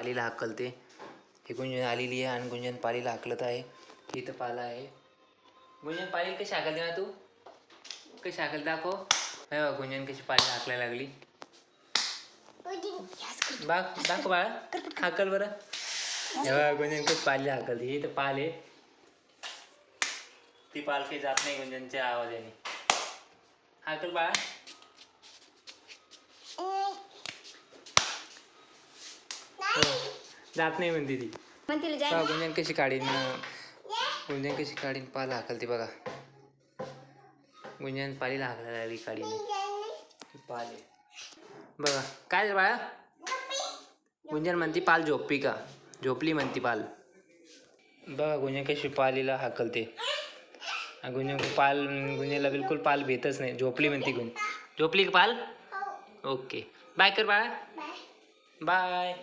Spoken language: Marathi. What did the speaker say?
पालीला हाकलते. ही गुंजन आलेली आहे आणि गुंजन पालीला हाकलत आहे. ही तर पाला आहे. गुंजन पालीला कशी हाकलते ना तू? कशी हाकल दाखव. नाही बघ गुंजन कशी पाली हाकलायला लागली. बघ दाखव बाळा. हाकल बरं. गुंजन कशी पालीला हाकलते. ही तर पाल आहे. ती पालखी जात नाही गुंजनच्या आवाजाने. हाकल बाळा. जात नाही म्हणते ती पण तिला बघा जाय गुंजन कशी काढीन गुंजन कशी काढीन? पाल हाकलते बघा. गुंजन पालीला हाकलायला लागली काढीने. पाल. बघा. काय झालं बाळा? गुंजन म्हणती पाल झोपी का? झोपली म्हणती पाल. बघा गुंजन कशी पालीला हाकलते. गुंजन पाल गुंजनला बिलकुल पाल भेटच नाही. झोपली म्हणती गुंज झोपली का पाल? ओके. बाय कर बाळा. बाय.